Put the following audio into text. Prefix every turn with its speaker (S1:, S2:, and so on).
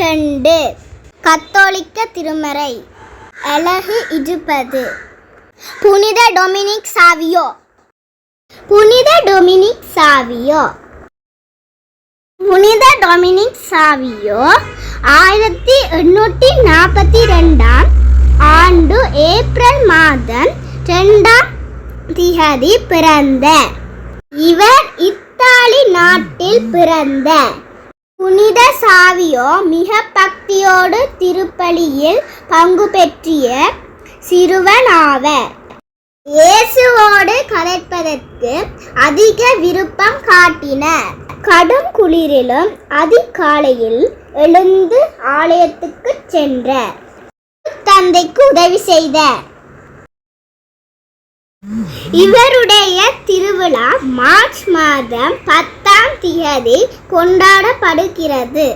S1: ரெண்டு கத்தோலிக்க திருமறை. அழகு இருப்பது புனித டொமினிக் சாவியோ. புனித டொமினிக் சாவியோ. புனித டொமினிக் சாவியோ. ஆயிரத்தி எண்ணூற்றி நாற்பத்தி ரெண்டாம் ஆண்டு ஏப்ரல் மாதம் ரெண்டாம் திகதி பிறந்த. இவர் இத்தாலி நாட்டில் பிறந்த. புனித சாவியோ மிக பக்தியோடு திருப்பலியில் பங்கு பெற்றிய சிறுவன் ஆவர் இயேசுவோடு கலைப்பதற்கு அதிக விருப்பம் காட்டினர். கடும் குளிரிலும் அதிகாலையில் எழுந்து ஆலயத்துக்கு சென்ற தந்தைக்கு உதவி செய்தார். இவருடைய திருவிழா மார்ச் மாதம் பத்து தேதி கொண்டாடப்படுகிறது.